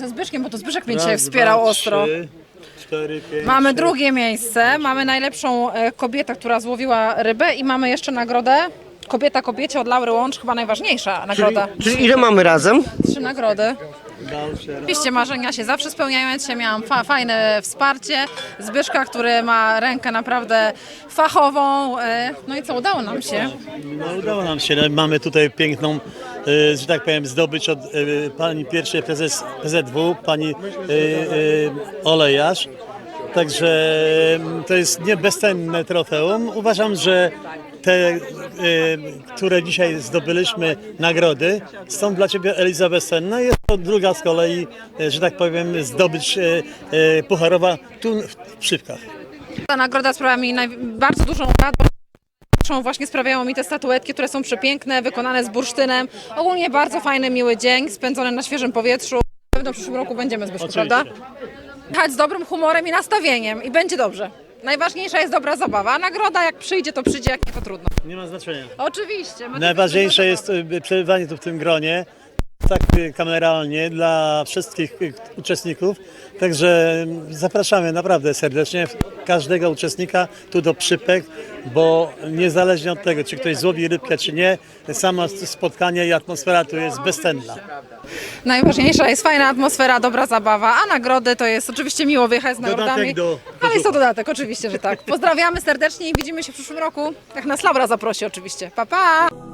ze Zbyszkiem, bo to Zbyszek mnie dzisiaj Raz, wspierał dwa, ostro. Trzy, cztery, pięć, Mamy sześć. drugie miejsce, mamy najlepszą e, kobietę, która złowiła rybę i mamy jeszcze nagrodę. Kobieta kobiecie od Laury Łącz, chyba najważniejsza nagroda. Czyli ile mamy razem? Trzy nagrody. Oczywiście marzenia się zawsze spełniają. Ja miałam fa fajne wsparcie. Zbyszka, który ma rękę naprawdę fachową. e, No i co, udało nam się. No, udało nam się. Mamy tutaj piękną, e, że tak powiem, zdobycz od e, pani pierwszej prezes PZW, pani Olejarz. Także m, to jest nie bezcenne trofeum. Uważam, że te, e, które dzisiaj zdobyliśmy nagrody, są dla Ciebie Eliza bezcenne. Jest to druga z kolei, e, że tak powiem, zdobycz e, pucharowa tu w Przywkach. Ta nagroda sprawia mi bardzo dużą radość. Właśnie sprawiają mi te statuetki, które są przepiękne, wykonane z bursztynem. Ogólnie bardzo fajny, miły dzień, spędzony na świeżym powietrzu. Na pewno w przyszłym roku będziemy, Zbyszku, Oczywiście. prawda? Jechać z dobrym humorem i nastawieniem i będzie dobrze. Najważniejsza jest dobra zabawa, a nagroda jak przyjdzie, to przyjdzie, jak nie, to trudno. Nie ma znaczenia. Oczywiście. my Najważniejsze jest y, przebywanie tu w tym gronie, tak y, kameralnie dla wszystkich y, uczestników. Także zapraszamy naprawdę serdecznie każdego uczestnika tu do przypek, bo niezależnie od tego, czy ktoś złowi rybkę, czy nie, samo spotkanie i atmosfera tu jest bezcenna. Najważniejsza jest fajna atmosfera, dobra zabawa, a nagrody to jest oczywiście miło wyjechać z nagrodami. do- do Ale jest to dodatek, oczywiście, że tak. Pozdrawiamy serdecznie i widzimy się w przyszłym roku, jak nas Laura zaprosi oczywiście. Pa, pa!